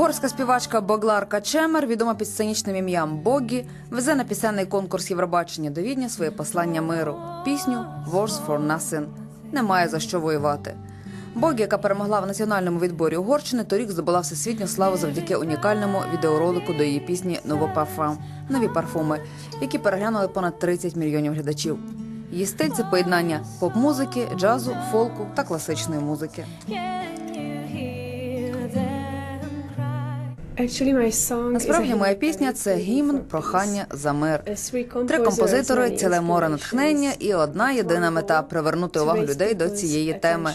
Угорська співачка Богларка Чемер, відома під сценічним ім'ям Богі, везе на пісенний конкурс Євробачення до Відня своє послання миру. Пісню «Wars for Nothing» немає за що воювати. Богі, яка перемогла в національному відборі Угорщини, торік здобула всесвітню славу завдяки унікальному відеоролику до її пісні «Ново парфум» нові парфуми, які переглянули понад 30 мільйонів глядачів. Її стиль це поєднання поп-музики, джазу, фолку та класичної музики. Насправді моя пісня це гімн прохання за мир. Три композитори, ціле море натхнення і одна єдина мета привернути увагу людей до цієї теми.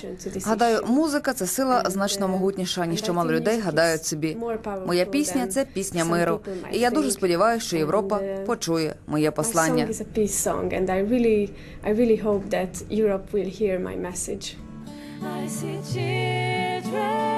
Гадаю, музика це сила значно могутніша, ніж чимало людей гадають собі. Моя пісня це пісня миру. І я дуже сподіваюся, що Європа почує моє послання. I see children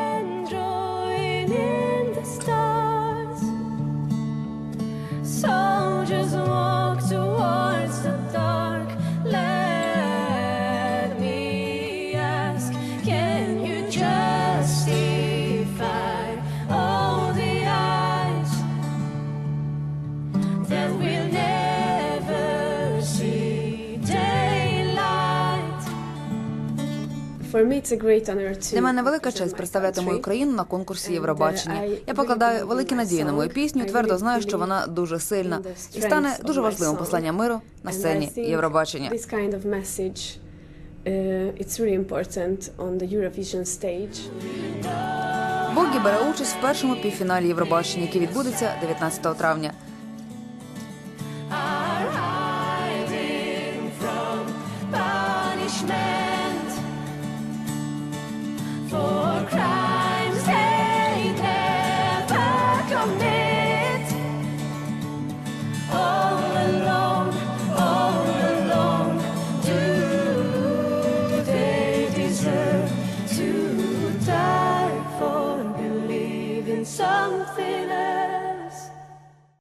Для мене велика честь представляти мою країну на конкурсі Євробачення. Я покладаю великі надії на мою пісню. і Твердо знаю, що вона дуже сильна і стане дуже важливим посланням миру на сцені Євробачення. Uh, it's really important on the Eurovision stage. Богі бере участь в першому півфіналі Євробачення, який відбудеться 19 травня.